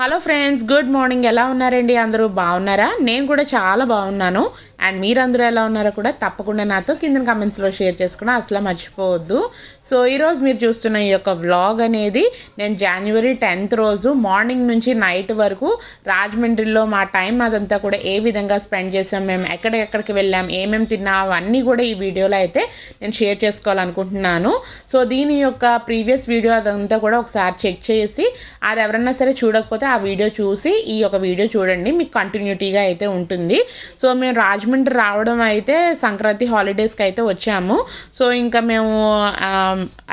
Hello friends good morning. ఎలా ఉన్నారండి? అందరూ బాగున్నారా? నేను కూడా చాలా బాగున్నాను. అండ్ మీరందరూ ఎలా ఉన్నారో కూడా తప్పకుండా నాతో కింద కమెంట్స్లో షేర్ చేసుకుని అసలు మర్చిపోవద్దు. సో ఈరోజు మీరు చూస్తున్న ఈ యొక్క వ్లాగ్ అనేది నేను జనవరి టెన్త్ రోజు మార్నింగ్ నుంచి నైట్ వరకు రాజమండ్రిలో మా టైం అదంతా కూడా ఏ విధంగా స్పెండ్ చేసాం మేము ఎక్కడెక్కడికి వెళ్ళాం ఏమేమి తిన్నాం అవన్నీ కూడా ఈ వీడియోలో అయితే నేను షేర్ చేసుకోవాలనుకుంటున్నాను. సో దీని యొక్క ప్రీవియస్ వీడియో అదంతా కూడా ఒకసారి చెక్ చేసి అది ఎవరన్నా సరే చూడకపోతే ఆ వీడియో చూసి ఈ యొక్క వీడియో చూడండి మీకు కంటిన్యూటీగా అయితే ఉంటుంది. సో మేము రాజమండ్రి రావడం అయితే సంక్రాంతి హాలిడేస్కి అయితే వచ్చాము. సో ఇంకా మేము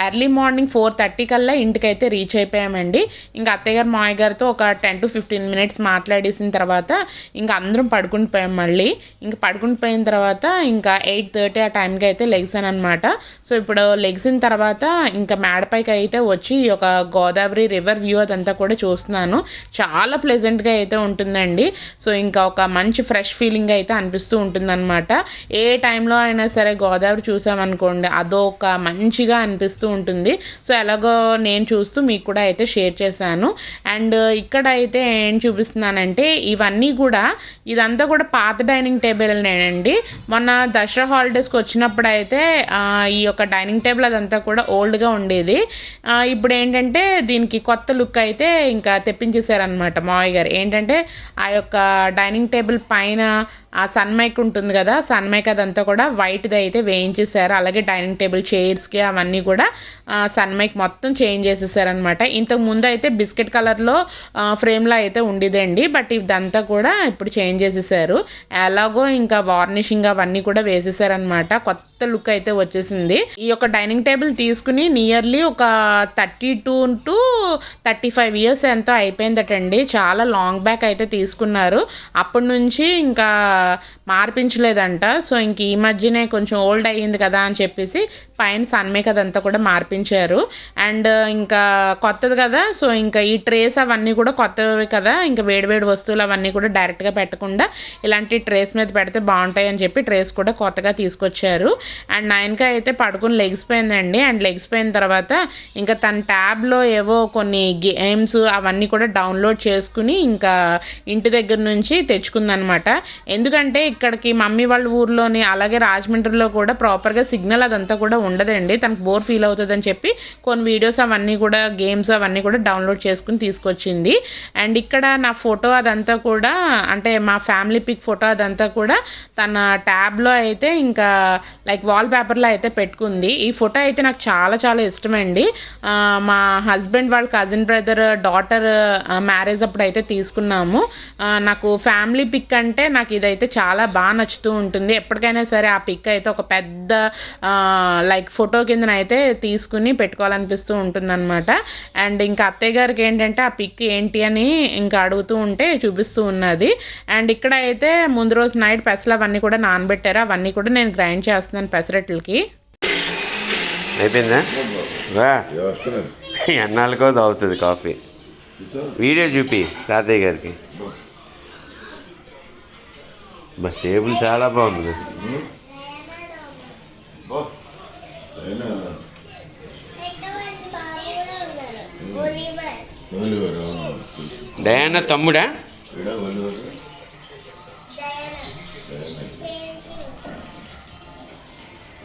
ఎర్లీ మార్నింగ్ ఫోర్ థర్టీ కల్లా ఇంటికైతే రీచ్ అయిపోయామండి. ఇంకా అత్తయ్య గారు మావయ్య గారితో ఒక టెన్ టు ఫిఫ్టీన్ మినిట్స్ మాట్లాడేసిన తర్వాత ఇంకా అందరం పడుకుని పోయాం మళ్ళీ. ఇంకా పడుకుని పోయిన తర్వాత ఇంకా ఎయిట్ థర్టీ ఆ టైంకి అయితే లెగ్సాను అనమాట సో ఇప్పుడు లెగ్సిన తర్వాత ఇంకా మేడపైకి అయితే వచ్చి ఈ యొక్క గోదావరి రివర్ వ్యూ అదంతా కూడా చూస్తున్నాను. చాలా ప్లెజెంట్గా అయితే ఉంటుందండి. సో ఇంకా ఒక మంచి ఫ్రెష్ ఫీలింగ్ అయితే అనిపిస్తూ ఉంటుందన్నమాట. ఏ టైంలో అయినా సరే గోదావరి చూసామనుకోండి అదొక మంచిగా అనిపిస్తూ ఉంటుంది. సో ఎలాగో నేను చూస్తూ మీకు కూడా అయితే షేర్ చేశాను. అండ్ ఇక్కడ అయితే ఏం చూపిస్తున్నానంటే ఇవన్నీ కూడా ఇదంతా కూడా పాత డైనింగ్ టేబుల్నేనండి మొన్న దసరా హాలిడేస్కి వచ్చినప్పుడు అయితే ఈ యొక్క డైనింగ్ టేబుల్ అదంతా కూడా ఓల్డ్గా ఉండేది. ఇప్పుడు ఏంటంటే దీనికి కొత్త లుక్ అయితే ఇంకా తెప్పించేశారనమాట మావయ్య గారు. ఏంటంటే ఆ యొక్క డైనింగ్ టేబుల్ పైన ఆ సన్ మైక్ ఉంటుంది కదా సన్ మైక్ అదంతా కూడా వైట్ది అయితే వేయించేశారు. అలాగే డైనింగ్ టేబుల్ చైర్స్కి అవన్నీ కూడా సన్ మైక్ మొత్తం చేంజ్ చేసేసారనమాట ఇంతకు ముందు అయితే బిస్కెట్ కలర్లో ఫ్రేమ్లో అయితే ఉండేదండి. బట్ ఇదంతా కూడా ఇప్పుడు చేంజ్ చేసేసారు. ఎలాగో ఇంకా వార్నిషింగ్ అవన్నీ కూడా వేసేసారనమాట కొత్త కొత్త లుక్ అయితే వచ్చేసింది. ఈ యొక్క డైనింగ్ టేబుల్ తీసుకుని నియర్లీ ఒక thirty two to thirty five years ఎంతో అయిపోయిందటండి. చాలా లాంగ్ బ్యాక్ అయితే తీసుకున్నారు. అప్పటి నుంచి ఇంకా మార్పించలేదంట. సో ఇంక ఈ మధ్యనే కొంచెం ఓల్డ్ అయ్యింది కదా అని చెప్పేసి పైన సన్మేక్ అదంతా కూడా మార్పించారు. అండ్ ఇంకా కొత్తది కదా సో ఇంకా ఈ ట్రేస్ అవన్నీ కూడా కొత్తవి కదా ఇంకా వేడివేడి వస్తువులు అవన్నీ కూడా డైరెక్ట్గా పెట్టకుండా ఇలాంటి ట్రేస్ మీద పెడితే బాగుంటాయి అని చెప్పి ట్రేస్ కూడా కొత్తగా తీసుకొచ్చారు. అండ్ నైన్కి అయితే పడుకుని లెగిసిపోయిందండి అండ్. లెగిసిపోయిన తర్వాత ఇంకా తన ట్యాబ్లో ఏవో కొన్ని గేమ్స్ అవన్నీ కూడా డౌన్లోడ్ చేసుకుని ఇంకా ఇంటి దగ్గర నుంచి తెచ్చుకుందనమాట. ఎందుకంటే ఇక్కడికి మమ్మీ వాళ్ళ ఊర్లోని అలాగే రాజమండ్రిలో కూడా ప్రాపర్గా సిగ్నల్ అదంతా కూడా ఉండదండి. తనకు బోర్ ఫీల్ అవుతుందని చెప్పి కొన్ని వీడియోస్ అవన్నీ కూడా గేమ్స్ అవన్నీ కూడా డౌన్లోడ్ చేసుకుని తీసుకొచ్చింది. అండ్ ఇక్కడ నా ఫోటో అదంతా కూడా అంటే మా ఫ్యామిలీ పిక్ ఫోటో అదంతా కూడా తన ట్యాబ్లో అయితే ఇంకా లైక్ వాల్ పేపర్లో అయితే పెట్టుకుంది. ఈ ఫోటో అయితే నాకు చాలా చాలా ఇష్టమండి. మా హస్బెండ్ వాళ్ళ కజిన్ బ్రదర్ డాటర్ మ్యారేజ్ అప్పుడు అయితే తీసుకున్నాము. నాకు ఫ్యామిలీ పిక్ అంటే నాకు ఇదైతే చాలా బాగా నచ్చుతూ ఉంటుంది. ఎప్పటికైనా సరే ఆ పిక్ అయితే ఒక పెద్ద లైక్ ఫోటో కిందన అయితే తీసుకుని పెట్టుకోవాలనిపిస్తూ ఉంటుందన్నమాట. అండ్ ఇంకా అత్తయ్య గారికి ఏంటంటే ఆ పిక్ ఏంటి అని ఇంకా అడుగుతూ ఉంటే చూపిస్తూ ఉన్నది. అండ్ ఇక్కడ అయితే ముందు రోజు నైట్ పెసలు అవన్నీ కూడా నానబెట్టారు. అవన్నీ కూడా నేను గ్రైండ్ చేస్తున్నాను. పెసరట్లకి. అయిపోయిందా? వా. ఎన్నాళ్ళకో తాగుతుంది కాఫీ. వీడియో చూపి తాతయ్య గారికి. బా టేబుల్ చాలా బాగుంది. డయానా తమ్ముడా?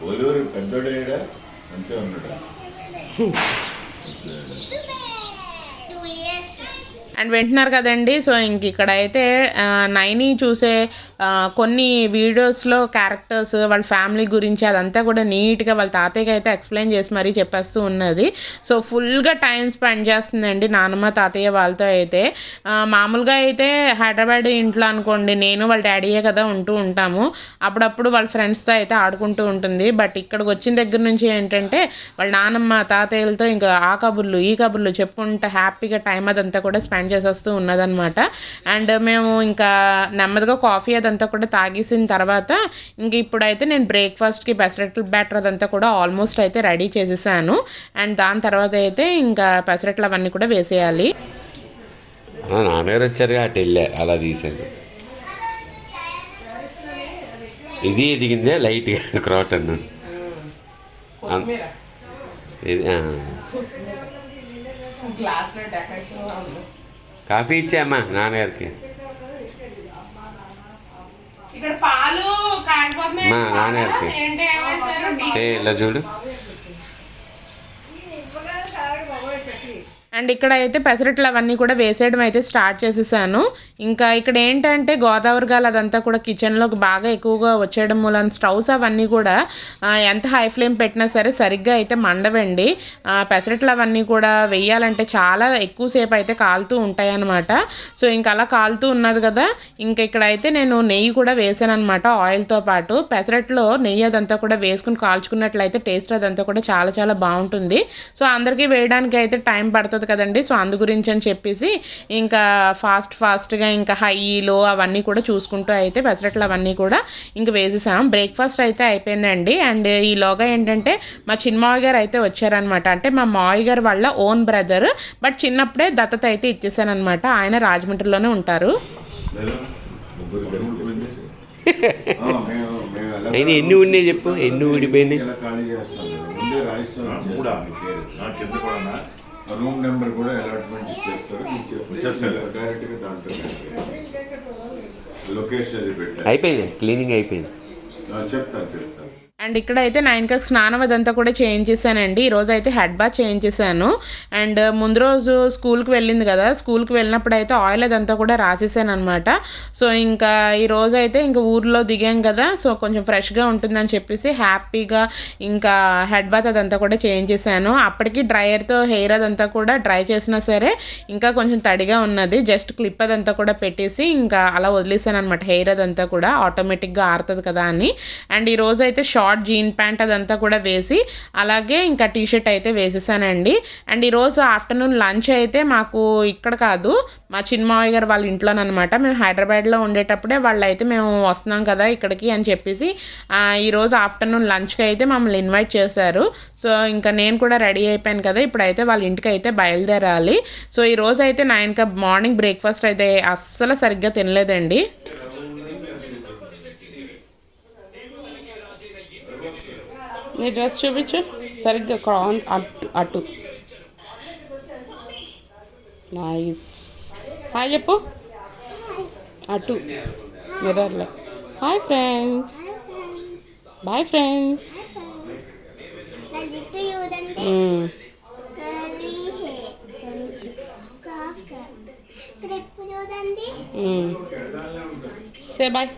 ఓలూరు పెద్దోడేడా మంచిగా ఉన్నాడా? అండ్ వింటున్నారు కదండి. సో ఇంక ఇక్కడ అయితే నైని చూసే కొన్ని వీడియోస్లో క్యారెక్టర్స్ వాళ్ళ ఫ్యామిలీ గురించి అదంతా కూడా నీట్గా వాళ్ళ తాతయ్యకి అయితే ఎక్స్ప్లెయిన్ చేసి మరీ చెప్పేస్తూ ఉన్నది. సో ఫుల్గా టైం స్పెండ్ చేస్తుందండి నాన్నమ్మ తాతయ్య వాళ్ళతో అయితే. మామూలుగా అయితే హైదరాబాద్ ఇంట్లో అనుకోండి నేను వాళ్ళ డాడీయే కదా ఉంటూ ఉంటాము. అప్పుడప్పుడు వాళ్ళ ఫ్రెండ్స్తో అయితే ఆడుకుంటూ ఉంటుంది. బట్ ఇక్కడికి వచ్చిన దగ్గర నుంచి ఏంటంటే వాళ్ళ నాన్నమ్మ తాతయ్యలతో ఇంకా ఆ కబుర్లు ఈ కబుర్లు చెప్పుకుంటూ హ్యాపీగా టైం అదంతా కూడా స్పెండ్ చేసేస్తూ ఉన్నదన్నమాట. అండ్ మేము ఇంకా నెమ్మదిగా కాఫీ అదంతా కూడా తాగేసిన తర్వాత ఇంక ఇప్పుడైతే నేను బ్రేక్ఫాస్ట్కి పెసరట్ల బ్యాటర్ అదంతా కూడా ఆల్మోస్ట్ అయితే రెడీ చేసేసాను. అండ్ దాని తర్వాత అయితే ఇంకా పెసరట్లు అవన్నీ కూడా వేసేయాలి. నాన్నగారు అటు వెళ్ళా అలా తీశాను ఇది ఎదిగిందే లైట్గా క్రాటన్ ఇది. గ్లాస్లో డెకరేషన్ కాఫీ ఇచ్చామ్మా నాన్నగారికి. ఇక్కడ పాలు కాగిపోతున్నాయి మా నాన్నగారికి. ఇలా చూడు. అండ్ ఇక్కడ అయితే పెసరట్లు అవన్నీ కూడా వేసేయడం అయితే స్టార్ట్ చేసేసాను. ఇంకా ఇక్కడ ఏంటంటే గోదావరి గాలి అదంతా కూడా కిచెన్లోకి బాగా ఎక్కువగా వచ్చేయడం మూలన స్టవ్స్ అవన్నీ కూడా ఎంత హై ఫ్లేమ్ పెట్టినా సరే సరిగ్గా అయితే మండవండి. పెసరట్లు అవన్నీ కూడా వేయాలంటే చాలా ఎక్కువసేపు అయితే కాలుతూ ఉంటాయి సో ఇంకా అలా కాలుతూ ఉన్నది కదా ఇంకా ఇక్కడ అయితే నేను నెయ్యి కూడా వేసాను అనమాట ఆయిల్తో పాటు. పెసరట్లో నెయ్యి అదంతా కూడా వేసుకుని కాల్చుకున్నట్లయితే టేస్ట్ అదంతా కూడా చాలా చాలా బాగుంటుంది. సో అందరికీ వేయడానికి అయితే టైం పడుతుంది. కదండి. సో అందు గురించి అని చెప్పేసి ఇంకా ఫాస్ట్ ఫాస్ట్గా ఇంకా హై లో అవన్నీ కూడా చూసుకుంటూ అయితే పెసరట్లు అవన్నీ కూడా ఇంకా వేసేసాం. బ్రేక్ఫాస్ట్ అయితే అయిపోయిందండి. అండ్ ఈలోగా ఏంటంటే మా చిన్నమావి గారు అయితే వచ్చారనమాట అంటే మా మావి గారు వాళ్ళ ఓన్ బ్రదర్. బట్ చిన్నప్పుడే దత్తత అయితే ఇచ్చేసానమాట ఆయన రాజమండ్రిలోనే ఉంటారు. అయినా ఎన్ని ఉన్నాయి చెప్పు. ఎన్ని ఊడిపోయినాయి రూమ్ నెంబర్ కూడా అలాట్మెంట్ ఇచ్చేస్తారు. వచ్చేస్తుంది. డైరెక్ట్గా దాంట్లో లొకేషన్ అది పెట్టారు అయిపోయింది క్లీనింగ్ అయిపోయింది. చెప్తాను చెప్తాను. అండ్ ఇక్కడ అయితే నైన్కి స్నానం అదంతా కూడా చేయించేసానండి ఈరోజు అయితే హెడ్ బాత్ చేయించేసాను అండ్ ముందు రోజు స్కూల్కి వెళ్ళింది కదా స్కూల్కి వెళ్ళినప్పుడు అయితే ఆయిల్ అదంతా కూడా రాసేసాను అనమాట సో ఇంకా ఈ రోజు అయితే ఇంకా ఊర్లో దిగాం కదా సో కొంచెం ఫ్రెష్గా ఉంటుందని చెప్పేసి హ్యాపీగా ఇంకా హెడ్ బాత్ అదంతా కూడా చేయించేసాను అప్పటికి డ్రైయర్తో హెయిర్ అదంతా కూడా డ్రై చేసినా సరే ఇంకా కొంచెం తడిగా ఉన్నది. జస్ట్ క్లిప్ అదంతా కూడా పెట్టేసి ఇంకా అలా వదిలేసాను అనమాట హెయిర్ అదంతా కూడా ఆటోమేటిక్గా ఆరుతుంది కదా అని. అండ్ ఈరోజు అయితే షార్ట్ జీన్ ప్యాంట్ అదంతా కూడా వేసి అలాగే ఇంకా టీ షర్ట్ అయితే వేసేసానండి. అండ్ ఈరోజు ఆఫ్టర్నూన్ లంచ్ అయితే మాకు ఇక్కడ కాదు మా చిన్నమావయ్య గారు వాళ్ళ ఇంట్లోనమాట మేము హైదరాబాద్లో ఉండేటప్పుడే వాళ్ళు అయితే మేము వస్తున్నాం కదా ఇక్కడికి అని చెప్పేసి ఈరోజు ఆఫ్టర్నూన్ లంచ్కి అయితే మమ్మల్ని ఇన్వైట్ చేశారు. సో ఇంకా నేను కూడా రెడీ అయిపోయాను కదా ఇప్పుడైతే వాళ్ళ ఇంటికి అయితే బయలుదేరాలి. సో ఈ అయితే నైన్కి మార్నింగ్ బ్రేక్ఫాస్ట్ అయితే అస్సలు సరిగ్గా తినలేదండి. నీ డ్రెస్ చూపించు? సరిగ్గా క్రాన్ అటు అటు. నైస్. హాయ్ చెప్పు. అటు. మిర్రర్లో. Hi friends. Bye friends. Say bye.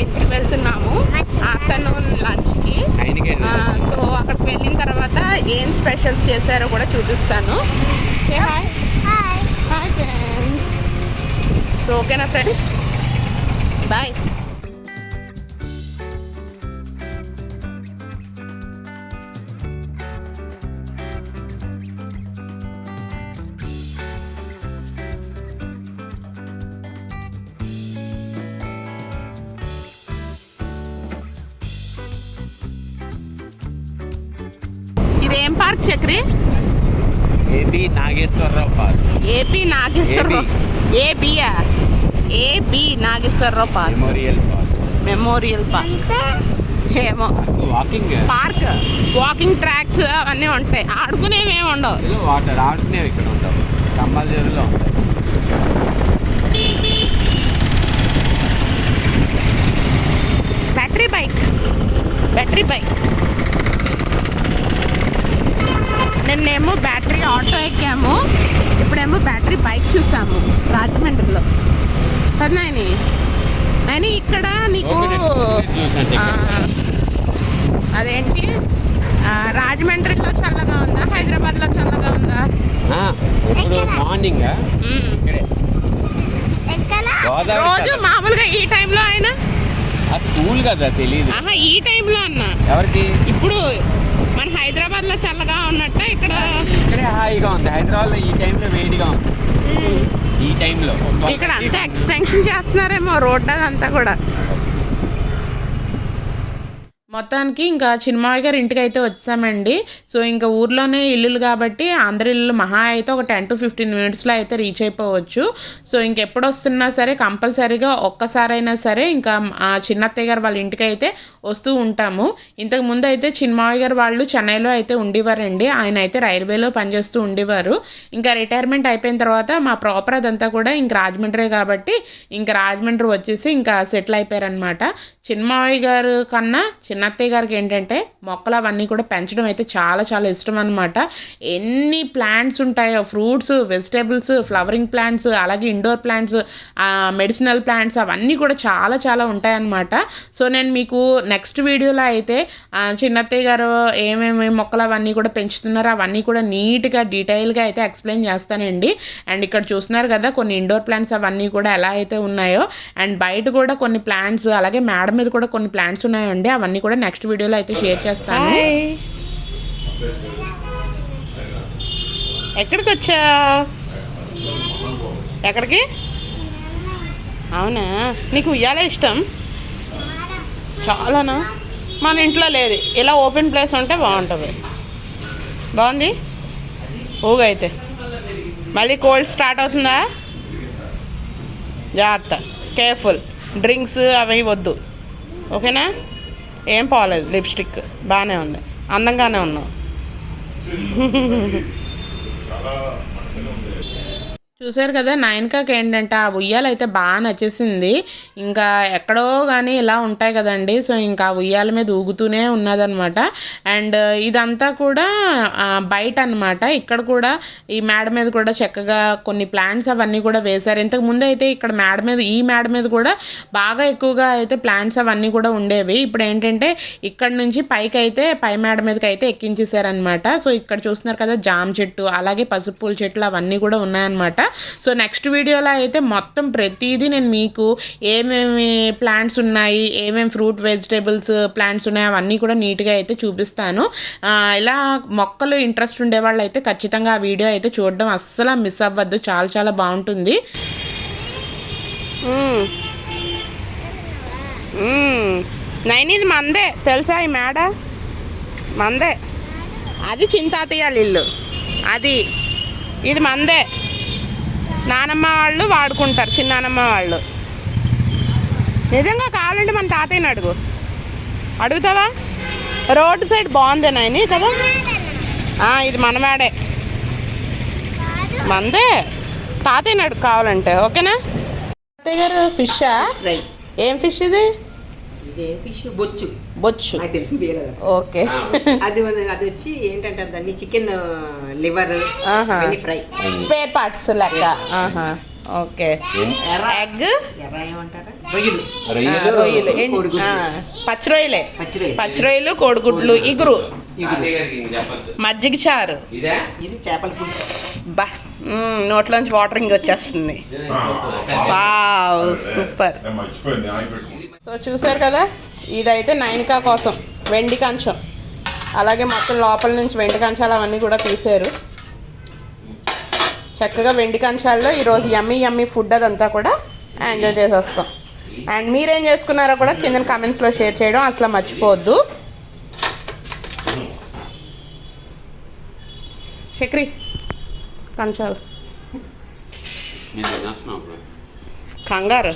ఇంటికి వెళ్తున్నాము. ఆఫ్టర్నూన్ లంచ్కి. సో అక్కడికి వెళ్ళిన తర్వాత ఏం స్పెషల్స్ చేశారో కూడా చూపిస్తాను. హాయ్. Hi friends. సో ఓకేనా friends? Bye. Park Chakri AB Nageswararao park. AP Nageswararao ఏబియా AB Nageswararao park. Memorial park. Memorial park. ఏమో. వాకింగ్. పార్క్. వాకింగ్ ట్రాక్స్ అవన్నీ ఉంటాయి. ఆడుకునేవి ఏమి ఉండవు. వాటర్ ఆడుకునేవి ఇక్కడ ఉంటావు కంబాల చెరువులో ఉంటాయి. Battery bike. Battery bike. నిన్నేమో battery auto ఎక్కాము ఇప్పుడేమో బ్యాటరీ బైక్ చూసాము రాజమండ్రిలో. కదా నాయని? నాయని ఇక్కడ నీకు అదేంటి? రాజమండ్రిలో చల్లగా ఉందా? హైదరాబాద్లో చల్లగా ఉందా? ఇప్పుడు మార్నింగ్ రోజు మామూలుగా ఈ టైంలో అయినా స్కూల్ కదా తెలియదు ఈ టైంలో అన్న. ఎవరికి? ఇప్పుడు మన హైదరాబాద్లో చల్లగా ఉన్నట్ట ఇక్కడ. ఇక్కడే హాయిగా ఉంది. హైదరాబాద్లో ఈ టైంలో వేడిగా ఉంది. ఈ టైంలో. ఇక్కడ అంతా ఎక్స్టెన్షన్ చేస్తున్నారేమో రోడ్ అదంతా కూడా. మొత్తానికి ఇంకా చిన్మయ్య గారి ఇంటికి అయితే వచ్చామండి. సో ఇంకా ఊర్లోనే ఇల్లులు కాబట్టి అందరి ఇల్లు మహా అయితే ఒక టెన్ టు ఫిఫ్టీన్ మినిట్స్లో అయితే రీచ్ అయిపోవచ్చు. సో ఇంకెప్పుడు వస్తున్నా సరే కంపల్సరీగా ఒక్కసారైనా సరే ఇంకా ఆ చిన్నత్తయ్య గారు వాళ్ళ ఇంటికి అయితే వస్తూ ఉంటాము. ఇంతకు ముందు అయితే చిన్మయ్య గారు వాళ్ళు చెన్నైలో అయితే ఉండేవారండి. ఆయన అయితే రైల్వేలో పనిచేస్తూ ఉండేవారు. ఇంకా రిటైర్మెంట్ అయిపోయిన తర్వాత మా ప్రాపర్ అదంతా కూడా ఇంక రాజమండ్రి కాబట్టి ఇంకా రాజమండ్రి వచ్చేసి ఇంకా సెటిల్ అయిపోయారనమాట చిన్మయ్య గారు కన్నా చిన్న చిన్నత్తయ్య గారికి ఏంటంటే మొక్కలు అవన్నీ కూడా పెంచడం అయితే చాలా చాలా ఇష్టం అనమాట ఎన్ని ప్లాంట్స్ ఉంటాయో ఫ్రూట్స్ వెజిటేబుల్స్ ఫ్లవరింగ్ ప్లాంట్స్ అలాగే ఇండోర్ ప్లాంట్స్ మెడిసినల్ ప్లాంట్స్ అవన్నీ కూడా చాలా చాలా ఉంటాయన్నమాట. సో నేను మీకు నెక్స్ట్ వీడియోలో అయితే చిన్నత్తయ్య గారు ఏమేమి మొక్కలు అవన్నీ కూడా పెంచుతున్నారో అవన్నీ కూడా నీట్గా డీటెయిల్గా అయితే ఎక్స్ప్లెయిన్ చేస్తానండి. అండ్ ఇక్కడ చూస్తున్నారు కదా కొన్ని ఇండోర్ ప్లాంట్స్ అవన్నీ కూడా ఎలా అయితే ఉన్నాయో అండ్ బయట కూడా కొన్ని ప్లాంట్స్ అలాగే మేడ మీద కూడా కొన్ని ప్లాంట్స్ ఉన్నాయండి అవన్నీ కూడా నెక్స్ట్ వీడియోలో అయితే షేర్ చేస్తాను. ఎక్కడికి వచ్చా ఎక్కడికి? అవునా? నీకు ఉయ్యాలే ఇష్టం? చాలానా? మన ఇంట్లో లేదు. ఇలా ఓపెన్ ప్లేస్ ఉంటే బాగుంటుంది. బాగుంది? ఊగైతే మళ్ళీ కోల్డ్ స్టార్ట్ అవుతుందా? జాగ్రత్త. కేర్ఫుల్. డ్రింక్స్ అవి వద్దు. ఓకేనా? ఏం పోలేదు లిప్స్టిక్. బాగానే ఉంది. అందంగానే ఉన్నావు. చూసారు కదా నయనకాకి ఏంటంటే ఆ ఉయ్యాలు అయితే బాగా నచ్చేసింది. ఇంకా ఎక్కడో కానీ ఇలా ఉంటాయి కదండి. సో ఇంకా ఆ ఉయ్యాల మీద ఊగుతూనే ఉన్నదనమాట అండ్ ఇదంతా కూడా బయట అనమాట ఇక్కడ కూడా ఈ మేడ మీద కూడా చక్కగా కొన్ని ప్లాంట్స్ అవన్నీ కూడా వేశారు. ఇంతకు ముందు అయితే ఇక్కడ మేడ మీద ఈ మేడ మీద కూడా బాగా ఎక్కువగా అయితే ప్లాంట్స్ అవన్నీ కూడా ఉండేవి. ఇప్పుడు ఏంటంటే ఇక్కడ నుంచి పైకి అయితే పై మేడ మీదకి అయితే ఎక్కించేసారనమాట సో ఇక్కడ చూస్తున్నారు కదా జామ చెట్టు అలాగే పసుపు పూల చెట్లు అవన్నీ కూడా ఉన్నాయన్నమాట. సో నెక్స్ట్ వీడియోలో అయితే మొత్తం ప్రతిదీ నేను మీకు ఏమేమి ప్లాంట్స్ ఉన్నాయి ఏమేమి ఫ్రూట్ వెజిటేబుల్స్ ప్లాంట్స్ ఉన్నాయి అవన్నీ కూడా నీట్గా అయితే చూపిస్తాను. ఇలా మొక్కలు ఇంట్రెస్ట్ ఉండే వాళ్ళు అయితే ఖచ్చితంగా ఆ వీడియో అయితే చూడడం అస్సలు మిస్ అవ్వద్దు. చాలా చాలా బాగుంటుంది. నైన్ ఇది మందే. తెలుసా ఈ మేడ? మందే. అది చింతాతయ్యాలి ఇల్లు. అది. ఇది మందే. నానమ్మ వాళ్ళు వాడుకుంటారు చిన్నానమ్మ వాళ్ళు. నిజంగా కావాలంటే మన తాతయ్యని అడుగు. అడుగుతావా? రోడ్ సైడ్ బాగుంది నాయని కదా? ఇది మనవాడే. మందే. తాతయ్యని అడుగు కావాలంటే ఓకేనా? తాతయ్య గారు ఫిషా? ఫ్రై. ఏం ఫిష్ ఇది? ఇదే ఫిష్ బొచ్చు. బొచ్చు. నాకు తెలిసి వేరే ఓకే. అది అది వచ్చి ఏంటంటే దాన్ని? Chicken liver fry spare parts లెక్క. ఓకే. ఎగ్? ఎర్ర ఏమంటారా? రొయ్యలు. పచ్చి రొయ్యలే. పచ్చి రొయ్యలు పచ్చి రొయ్యలు కోడిగుడ్లు ఇగురు. మజ్జిగ చారు. ఇదే? ఇది చేపల పులుసు. బా నోట్లోంచి వాటరింగ్ వచ్చేస్తుంది. Wow super. సో చూసారు కదా? ఇదైతే నైన్కా కోసం వెండి కంచం. అలాగే మొత్తం లోపల నుంచి వెండి కంచాలు అవన్నీ కూడా తీసారు చక్కగా వెండి కంచాల్లో ఈరోజు యమ్మీ యమ్మీ ఫుడ్ అదంతా కూడా ఎంజాయ్ చేసేస్తాం. అండ్ మీరేం చేసుకున్నారో కూడా కింద కామెంట్స్లో షేర్ చేయడం అసలు మర్చిపోవద్దు. చక్రి కంచాలు. కంగారు.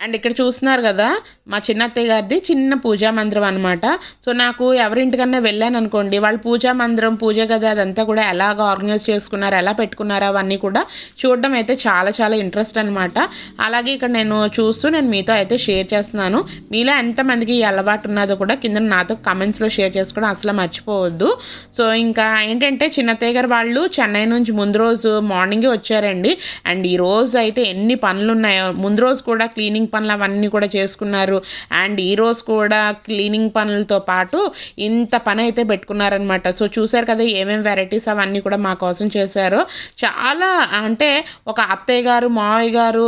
అండ్ ఇక్కడ చూస్తున్నారు కదా మా చిన్నత్తయ్య గారిది చిన్న పూజా మందిరం అనమాట సో నాకు ఎవరింటికన్నా వెళ్ళాను అనుకోండి వాళ్ళు పూజా మందిరం పూజ గది అదంతా కూడా ఎలాగ ఆర్గనైజ్ చేసుకున్నారు ఎలా పెట్టుకున్నారు అవన్నీ కూడా చూడడం అయితే చాలా చాలా ఇంట్రెస్ట్ అనమాట అలాగే ఇక్కడ నేను చూస్తూ నేను మీతో అయితే షేర్ చేస్తున్నాను. మీలో ఎంతమందికి ఈ అలవాటు ఉన్నదో కూడా కింద నాతో కమెంట్స్లో షేర్ చేసుకోవడం అసలు మర్చిపోవద్దు. సో ఇంకా ఏంటంటే చిన్నత్తయ్య గారు వాళ్ళు చెన్నై నుంచి ముందు రోజు మార్నింగే వచ్చారండి. అండ్ ఈ రోజు అయితే ఎన్ని పనులు ఉన్నాయో ముందు రోజు కూడా క్లీనింగ్ పనులు అవన్నీ కూడా చేసుకున్నారు. అండ్ ఈరోజు కూడా క్లీనింగ్ పనులతో పాటు ఇంత పని అయితే పెట్టుకున్నారనమాట సో చూసారు కదా ఏమేమి వెరైటీస్ అవన్నీ కూడా మా కోసం చేశారో. చాలా అంటే ఒక అత్తయ్య గారు మావయ్య గారు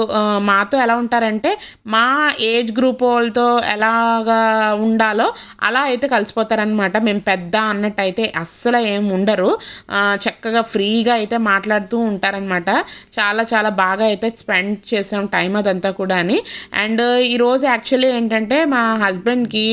మాతో ఎలా ఉంటారంటే మా ఏజ్ గ్రూప్ వాళ్ళతో ఎలాగా ఉండాలో అలా అయితే కలిసిపోతారనమాట మేము పెద్ద అన్నట్టు అయితే అస్సలు ఏం ఉండరు. చక్కగా ఫ్రీగా అయితే మాట్లాడుతూ ఉంటారనమాట చాలా చాలా బాగా అయితే స్పెండ్ చేసాం టైం అదంతా కూడా అని అండ్ ఈరోజు యాక్చువల్లీ ఏంటంటే మా హస్బెండ్కి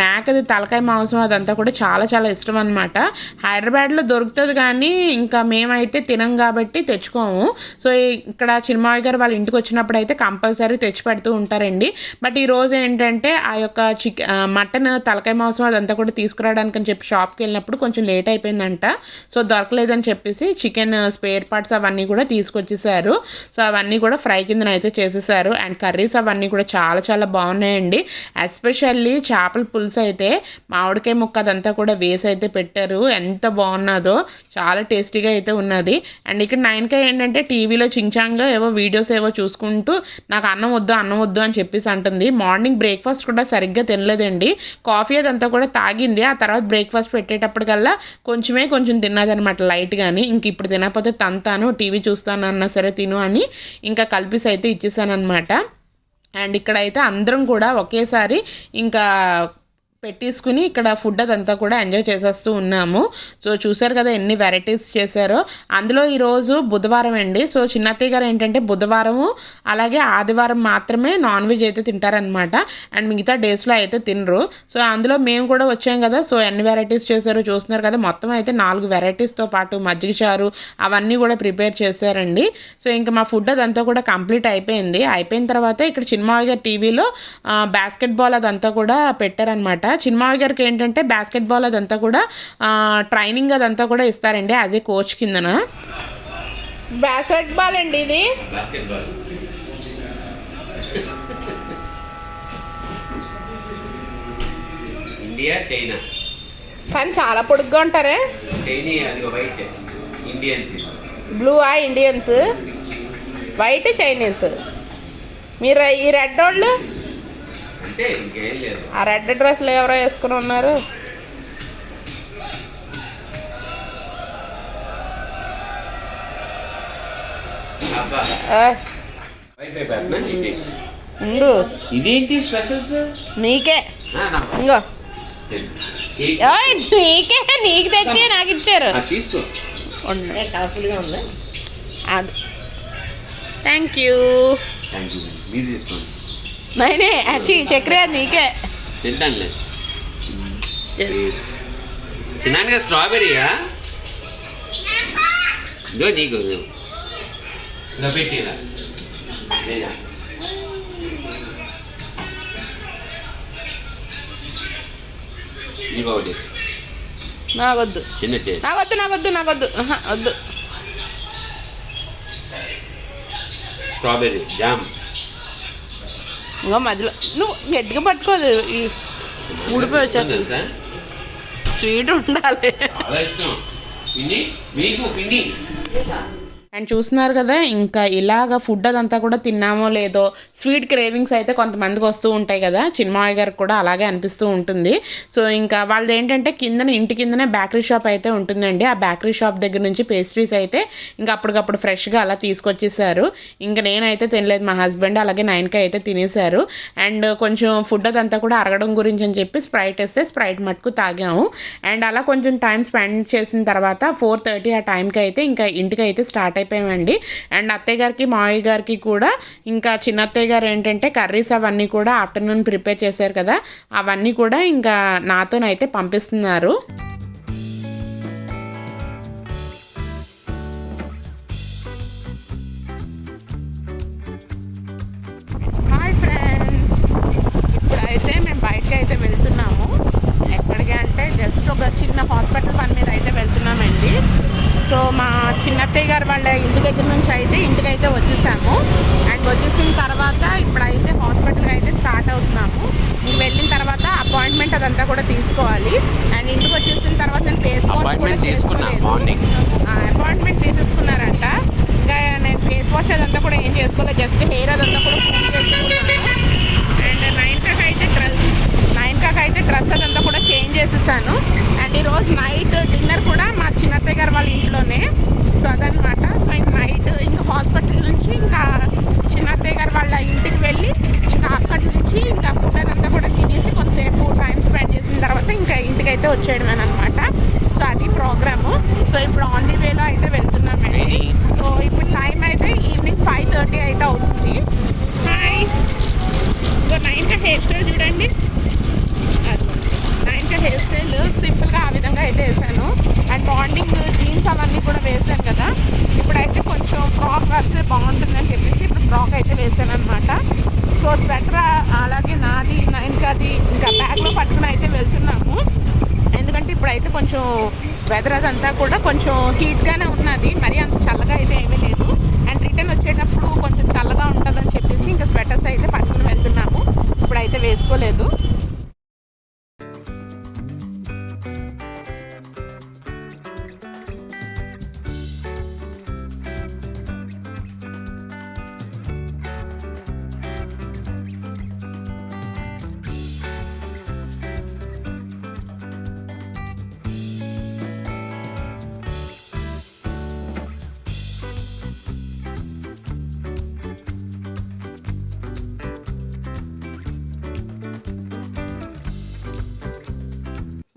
మేకది తలకాయ మాంసం అదంతా కూడా చాలా చాలా ఇష్టం అనమాట హైదరాబాద్లో దొరుకుతుంది కానీ ఇంకా మేమైతే తినం కాబట్టి తెచ్చుకోము. సో ఇక్కడ చిన్మావి గారు వాళ్ళ ఇంటికి వచ్చినప్పుడు అయితే కంపల్సరీ తెచ్చి పెడుతూ ఉంటారండి. బట్ ఈరోజు ఏంటంటే ఆ యొక్క చిక్ మటన్ తలకాయ మాంసం అదంతా కూడా తీసుకురావడానికి అని చెప్పి షాప్కి వెళ్ళినప్పుడు కొంచెం లేట్ అయిపోయిందంట. సో దొరకలేదని చెప్పేసి చికెన్ స్పేర్ పార్ట్స్ అవన్నీ కూడా తీసుకొచ్చేసారు. సో అవన్నీ కూడా ఫ్రై కిందనైతే అయితే చేసేసారు. అండ్ కర్రీస్ అవన్నీ కూడా చాలా చాలా బాగున్నాయండి. ఎస్పెషల్లీ చేపల పులుసు అయితే మామిడికాయ ముక్క అదంతా కూడా వేసి అయితే పెట్టారు. ఎంత బాగున్నదో చాలా టేస్టీగా అయితే ఉన్నది. అండ్ ఇక్కడ నైన్కాయ ఏంటంటే టీవీలో చించాంగా ఏవో వీడియోస్ ఏవో చూసుకుంటూ నాకు అన్నం వద్దు అన్నం వద్దు అని చెప్పేసి అంటుంది. మార్నింగ్ బ్రేక్ఫాస్ట్ కూడా సరిగ్గా తినలేదండి. కాఫీ అదంతా కూడా తాగింది. ఆ తర్వాత బ్రేక్ఫాస్ట్ పెట్టేటప్పటికల్లా కొంచెమే కొంచెం తిన్నదనమాట లైట్ కానీ ఇంక ఇప్పుడు తినకపోతే తంతాను టీవీ చూస్తాను అన్నా సరే తిను అని ఇంకా కలిపిసి అయితే ఇచ్చేసాను అనమాట అండ్ ఇక్కడైతే అందరం కూడా ఒకేసారి ఇంకా పెట్టేసుకుని ఇక్కడ ఫుడ్ అదంతా కూడా ఎంజాయ్ చేసేస్తూ ఉన్నాము. సో చూసారు కదా ఎన్ని వెరైటీస్ చేశారో. అందులో ఈరోజు బుధవారం అండి. సో చిన్నత్తయ్య గారు ఏంటంటే బుధవారము అలాగే ఆదివారం మాత్రమే నాన్ వెజ్ అయితే తింటారనమాట అండ్ మిగతా డేస్లో అయితే తినరు. సో అందులో మేము కూడా వచ్చాం కదా. సో ఎన్ని వెరైటీస్ చేశారో చూస్తున్నారు కదా. మొత్తం అయితే నాలుగు వెరైటీస్తో పాటు మజ్జిగ చారు అవన్నీ కూడా ప్రిపేర్ చేశారండి. సో ఇంకా మా ఫుడ్ అదంతా కూడా కంప్లీట్ అయిపోయింది. అయిపోయిన తర్వాత ఇక్కడ చిన్మావి గారి టీవీలో బాస్కెట్బాల్ అదంతా కూడా పెట్టారనమాట చిన్మావి గారికి ఏంటంటే బాస్కెట్ బాల్ అదంతా కూడా ట్రైనింగ్ అదంతా కూడా ఇస్తారండి యాజ్ ఏ కోచ్ కిందన. బాస్కెట్ బాల్ అండి ఇది. బాస్కెట్బాల్ ఇండియా చైనా కానీ చాలా పొడుగ్గా ఉంటారే. చైనీ అది వైట్ ఇండియన్స్ బ్లూ ఆ ఇండియన్స్ వైట్ చైనీస్ మీరు ఈ రెడ్ వాళ్ళు అంటే ఇంకేం లేదు. ఆ రెడ్ డ్రెస్లు ఎవరో వేసుకుని ఉన్నారు. ఇదేంటి స్పెషల్స్ నీకే. ఇంకో నీకే. నీకు తెచ్చి నాకు ఇచ్చారు. తీసుకో. థ్యాంక్ యూ థ్యాంక్ యూ మీరు తీసుకోండి. నైనే అచ్చి చక్రే నీకే తింటానులే చిన్నాగా స్ట్రాబెరీయా ఇదో నీకు పెట్టిరా లేదా? నీకు ఒకటి నాకొద్దు. చిన్న నాకొద్దు నాకొద్దు నాకొద్దు. వద్దు. స్ట్రాబెర్రీ జామ్ ఇంకో మధ్యలో నువ్వు గట్టిగా పట్టుకోదు. ఈ ఊడిపోయి ఇష్టం వచ్చేస్తుంది. తెలుసా? స్వీట్ ఉండాలి. చాలా ఇష్టం. పిన్ని మీకు పిన్ని అండ్ చూస్తున్నారు కదా ఇంకా ఇలాగ ఫుడ్ అదంతా కూడా తిన్నామో లేదో స్వీట్ క్రేవింగ్స్ అయితే కొంతమందికి వస్తూ ఉంటాయి కదా. చిన్మాయ గారికి కూడా అలాగే అనిపిస్తూ ఉంటుంది. సో ఇంకా వాళ్ళది ఏంటంటే కిందన ఇంటి కిందనే బేకరీ షాప్ అయితే ఉంటుందండి. ఆ బేకరీ షాప్ దగ్గర నుంచి పేస్ట్రీస్ అయితే ఇంకా అప్పటికప్పుడు ఫ్రెష్గా అలా తీసుకొచ్చేసారు ఇంకా నేనైతే తినలేదు. మా హస్బెండ్ అలాగే నైన్కి అయితే తినేశారు. అండ్ కొంచెం ఫుడ్ అదంతా కూడా అరగడం గురించి అని చెప్పి స్ప్రైట్ వేస్తే స్ప్రైట్ మట్టుకు తాగాము. అండ్ అలా కొంచెం టైం స్పెండ్ చేసిన తర్వాత ఫోర్ థర్టీ ఆ టైంకి అయితే ఇంకా ఇంటికి అయితే స్టార్ట్ అయిపోయామండి అండ్ అత్తయ్య గారికి మావయ్య గారికి కూడా ఇంకా చిన్న అత్తయ్య గారు ఏంటంటే కర్రీస్ అవన్నీ కూడా ఆఫ్టర్నూన్ ప్రిపేర్ చేశారు కదా అవన్నీ కూడా ఇంకా నాతోనైతే పంపిస్తున్నారు. అపాయింట్మెంట్ అదంతా కూడా తీసుకోవాలి. అండ్ ఇంటికి వచ్చేసిన తర్వాత నేను ఫేస్ వాష్ కూడా మార్నింగ్ అపాయింట్మెంట్ తీసేసుకున్నారంట. ఇంకా నేను ఫేస్ వాష్ అదంతా కూడా ఏం చేసుకోలేదు. జస్ట్ హెయిర్ అదంతా కూడా ఫోన్ చేసుకున్నాను. అండ్ నైన్ కాక అయితే డ్రెస్ నైన్ కాక అయితే డ్రెస్ అదంతా కూడా చేంజ్ చేసేసాను. అండ్ ఈరోజు నైట్ డిన్నర్ కూడా మా చిన్నత్తయ్య గారు వాళ్ళ ఇంట్లోనే. సో అదనమాట సో ఇంక నైట్ ఇంకా హాస్పిటల్ నుంచి ఇంకా చిన్నత్తయ్య గారు వాళ్ళ ఇంటికి వెళ్ళి ఇంకా అక్కడి నుంచి ఇంకా ఫుడ్ అదంతా కూడా తినేసి కొంతసేపు టైం స్పెండ్ చేసిన తర్వాత ఇంకా ఇంటికి అయితే వచ్చేయడమేనమాట సో అది ప్రోగ్రాము సో ఇప్పుడు ఆన్ ది వేలో అయితే వెళ్తున్నామండి సో ఇప్పుడు టైం అయితే ఈవినింగ్ ఫైవ్ థర్టీ అయితే అవుతుంది. హాయ్ ఇదిగో నైన్కా హెయిర్ స్టైల్ చూడండి. నైన్కా హెయిర్ స్టైల్ సింపుల్గా ఆ విధంగా అయితే వేసాను అండ్ బాండింగ్ జీన్స్ అవన్నీ కూడా వేసాను కదా. ఇప్పుడైతే కొంచెం ఫ్రాక్ వేస్తే బాగుంటుందని చెప్పేసి ఇప్పుడు ఫ్రాక్ అయితే వేసాను అనమాట సో స్వెటర్ అలాగే నాది నైన్కాది ఇంకా బ్యాగ్లో పట్టుకుని అయితే వెళ్తున్నాము. ఎందుకంటే ఇప్పుడైతే కొంచెం వెదర్ అదంతా కూడా కొంచెం హీట్గానే ఉన్నది. మరి అంత చల్లగా అయితే ఏమీ లేదు. అండ్ రిటర్న్ వచ్చేటప్పుడు కొంచెం చల్లగా ఉంటుందని చెప్పేసి ఇంకా స్వెటర్స్ అయితే పట్టుకుని వెళ్తున్నాము. ఇప్పుడైతే వేసుకోలేదు.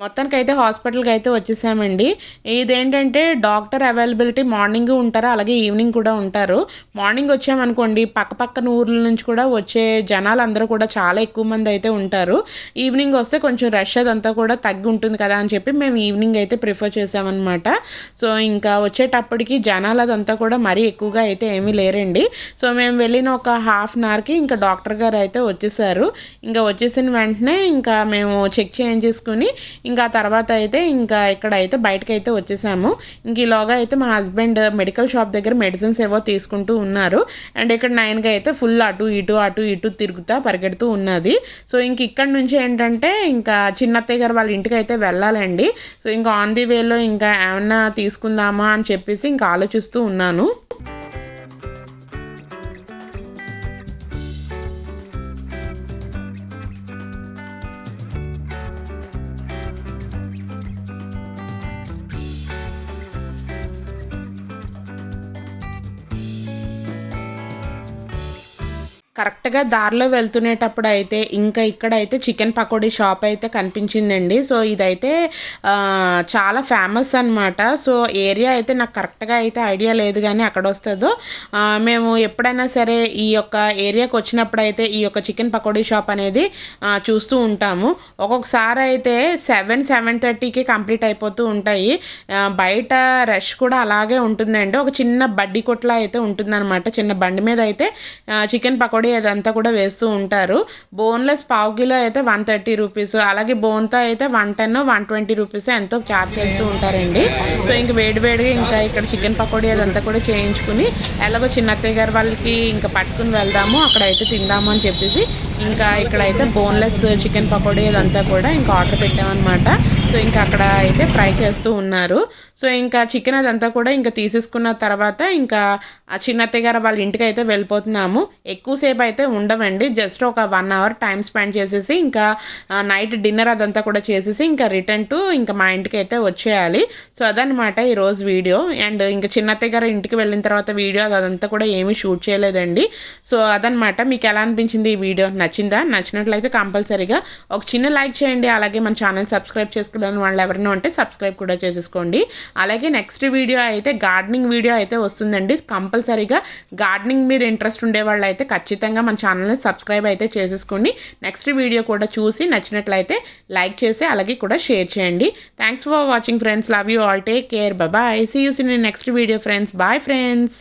మొత్తానికి అయితే హాస్పిటల్కి అయితే వచ్చేసామండి. ఇదేంటంటే డాక్టర్ అవైలబిలిటీ మార్నింగ్ ఉంటారు అలాగే ఈవినింగ్ కూడా ఉంటారు. మార్నింగ్ వచ్చామనుకోండి పక్క పక్కన ఊర్ల నుంచి కూడా వచ్చే జనాలు అందరూ కూడా చాలా ఎక్కువ మంది అయితే ఉంటారు. ఈవినింగ్ వస్తే కొంచెం రష్ అదంతా కూడా తగ్గి ఉంటుంది కదా అని చెప్పి మేము ఈవినింగ్ అయితే ప్రిఫర్ చేసామన్నమాట సో ఇంకా వచ్చేటప్పటికి జనాలు అదంతా కూడా మరీ ఎక్కువగా అయితే ఏమీ లేరండి. సో మేము వెళ్ళిన ఒక హాఫ్ అన్ అవర్కి ఇంకా డాక్టర్ గారు అయితే వచ్చేసారు. ఇంకా వచ్చేసిన వెంటనే ఇంకా మేము చెక్ చేయించేసుకుని ఇంకా తర్వాత అయితే ఇంకా ఇక్కడ అయితే అయితే వచ్చేసాము ఇంక ఈలోగా అయితే మా హస్బెండ్ మెడికల్ షాప్ దగ్గర మెడిసిన్స్ ఏవో తీసుకుంటూ ఉన్నారు. అండ్ ఇక్కడ నైన్గా అయితే ఫుల్ అటు ఇటు అటు ఇటు తిరుగుతా పరిగెడుతూ ఉన్నది. సో ఇంక ఇక్కడ నుంచి ఏంటంటే ఇంకా చిన్నత్తయ్య గారు వాళ్ళ ఇంటికి అయితే వెళ్ళాలండి. సో ఇంకా ఆన్ ది వేలో ఇంకా ఏమన్నా తీసుకుందామా అని చెప్పేసి ఇంకా ఆలోచిస్తూ ఉన్నాను. estar కరెక్ట్గా దారిలో వెళ్తునేటప్పుడు అయితే ఇంకా ఇక్కడ అయితే చికెన్ పకోడీ షాప్ అయితే కనిపించిందండి. సో ఇదైతే చాలా ఫేమస్ అనమాట సో ఏరియా అయితే నాకు కరెక్ట్గా అయితే ఐడియా లేదు కానీ అక్కడ వస్తుందో మేము ఎప్పుడైనా సరే ఈ యొక్క ఏరియాకి వచ్చినప్పుడు అయితే ఈ యొక్క చికెన్ పకోడీ షాప్ అనేది చూస్తూ ఉంటాము. ఒక్కొక్కసారి అయితే సెవెన్ సెవెన్ థర్టీకి కంప్లీట్ అయిపోతూ ఉంటాయి. బయట రష్ కూడా అలాగే ఉంటుందండి. ఒక చిన్న బడ్డీ కొట్లా అయితే ఉంటుందన్నమాట. చిన్న బండి మీద అయితే చికెన్ పకోడీ అదంతా కూడా వేస్తూ ఉంటారు. బోన్లెస్ పావు కిలో అయితే వన్ థర్టీ రూపీస్ అలాగే బోన్తో అయితే one ten one twenty rupees ఎంతో చార్జ్ చేస్తూ ఉంటారండి. సో ఇంక వేడివేడిగా ఇంకా ఇక్కడ చికెన్ పకోడీ అదంతా కూడా చేయించుకుని ఎలాగో చిన్నత్తయ్య గారి గారు వాళ్ళకి ఇంకా పట్టుకుని వెళ్దాము అక్కడ అయితే తిందాము అని చెప్పేసి ఇంకా ఇక్కడ అయితే బోన్లెస్ చికెన్ పకోడీ అదంతా కూడా ఇంకా ఆర్డర్ పెట్టామన్నమాట. సో ఇంకా అక్కడ అయితే ఫ్రై చేస్తూ ఉన్నారు. సో ఇంకా చికెన్ అదంతా కూడా ఇంకా తీసేసుకున్న తర్వాత ఇంకా ఆ చిన్నత్తయ్య గారు వాళ్ళ ఇంటికి అయితే వెళ్ళిపోతున్నాము. ఎక్కువసేపు అయితే ఉండవండి. జస్ట్ ఒక వన్ అవర్ టైం స్పెండ్ చేసేసి ఇంకా నైట్ డిన్నర్ అదంతా కూడా చేసేసి ఇంకా రిటర్న్ టు ఇంకా మా ఇంటికి అయితే వచ్చేయాలి. సో అదనమాట ఈరోజు వీడియో. అండ్ ఇంకా చిన్నత్తయ్య గారు ఇంటికి వెళ్ళిన తర్వాత వీడియో అదంతా కూడా ఏమీ షూట్ చేయలేదండి. సో అదనమాట మీకు ఎలా అనిపించింది ఈ వీడియో? నచ్చిందా? నచ్చినట్లయితే కంపల్సరీగా ఒక చిన్న లైక్ చేయండి. అలాగే మన ఛానల్ సబ్స్క్రైబ్ చేసుకుని వాళ్ళు ఎవరైనా ఉంటే సబ్స్క్రైబ్ కూడా చేసేసుకోండి. అలాగే నెక్స్ట్ వీడియో అయితే గార్డెనింగ్ వీడియో అయితే వస్తుందండి. కంపల్సరీగా గార్డెనింగ్ మీద ఇంట్రెస్ట్ ఉండే వాళ్ళు అయితే ఖచ్చితంగా మన ఛానల్ని సబ్స్క్రైబ్ అయితే చేసేసుకోండి. నెక్స్ట్ వీడియో కూడా చూసి నచ్చినట్లయితే లైక్ చేసి అలాగే కూడా షేర్ చేయండి. Thanks for watching friends love you all take care bye see yous in next video friends bye friends